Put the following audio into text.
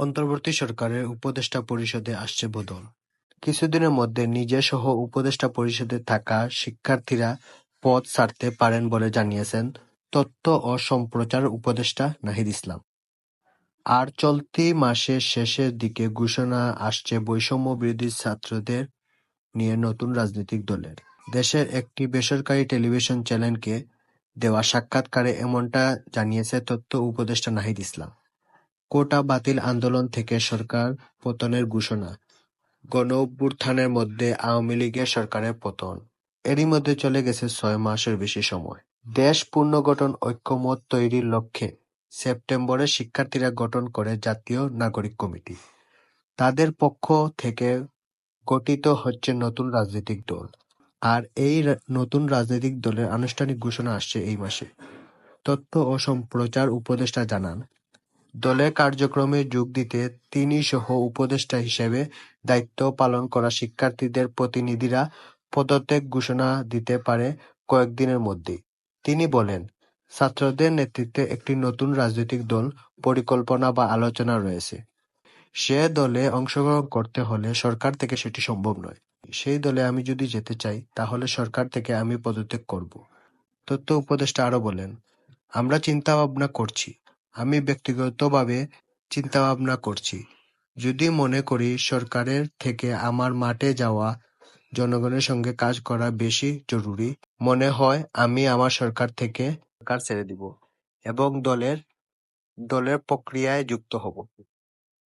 অন্তর্বর্তী সরকারের উপদেষ্টা পরিষদে আসছে বদল, কিছুদিনের মধ্যে নিজেসহ উপদেষ্টা পরিষদে থাকা শিক্ষার্থীরা পদ ছাড়তে পারেন বলে জানিয়েছেন তথ্য ও সম্প্রচার উপদেষ্টা নাহিদ ইসলাম। আর চলতি মাসের শেষের দিকে ঘোষণা আসছে বৈষম্যবিরোধী ছাত্রদের নিয়ে নতুন রাজনৈতিক দলের। দেশের একটি বেসরকারি টেলিভিশন চ্যানেলকে দেওয়া সাক্ষাৎকারে এমনটা জানিয়েছেন তথ্য উপদেষ্টা নাহিদ ইসলাম। কোটা বাতিল আন্দোলন থেকে সরকার পতনের ঘোষণা, গণঅভ্যুত্থানের মধ্যে আওয়ামী লীগের সরকারের পতন, এরই মধ্যে চলে গেছে ছয় মাসের বেশি সময়। দেশ পুনর্গঠন ঐক্যমত্য তৈরির লক্ষ্যে সেপ্টেম্বরে শিক্ষার্থীরা গঠন করে জাতীয় নাগরিক কমিটি। তাদের পক্ষ থেকে গঠিত হচ্ছে নতুন রাজনৈতিক দল। আর এই নতুন রাজনৈতিক দলের আনুষ্ঠানিক ঘোষণা আসছে এই মাসে। তথ্য ও সম্প্রচার উপদেষ্টা জানান, দলের কার্যক্রমে যোগ দিতে তিনি সহ-উপদেষ্টা হিসেবে দায়িত্ব পালন করা শিক্ষার্থীদের প্রতিনিধিরা পদত্যাগ ঘোষণা দিতে পারে কয়েক দিনের মধ্যেই। তিনি বলেন, ছাত্রদের নেতৃত্বে একটি নতুন রাজনৈতিক দল পরিকল্পনা বা আলোচনা রয়েছে। সে দলে অংশগ্রহণ করতে হলে সরকার থেকে সেটি সম্ভব নয়। সেই দলে আমি যদি যেতে চাই, তাহলে সরকার থেকে আমি পদত্যাগ করব। তথ্য উপদেষ্টা আরও বলেন, আমরা চিন্তাভাবনা করছি। আমি ব্যক্তিগতভাবে চিন্তাভাবনা করছি। যদি মনে করি সরকারের থেকে আমার মাঠে যাওয়া, জনগণের সঙ্গে কাজ করা বেশি জরুরি মনে হয় আমি আমার সরকার থেকে সরকার ছেড়ে দিব এবং দলের দলের প্রক্রিয়ায় যুক্ত হব।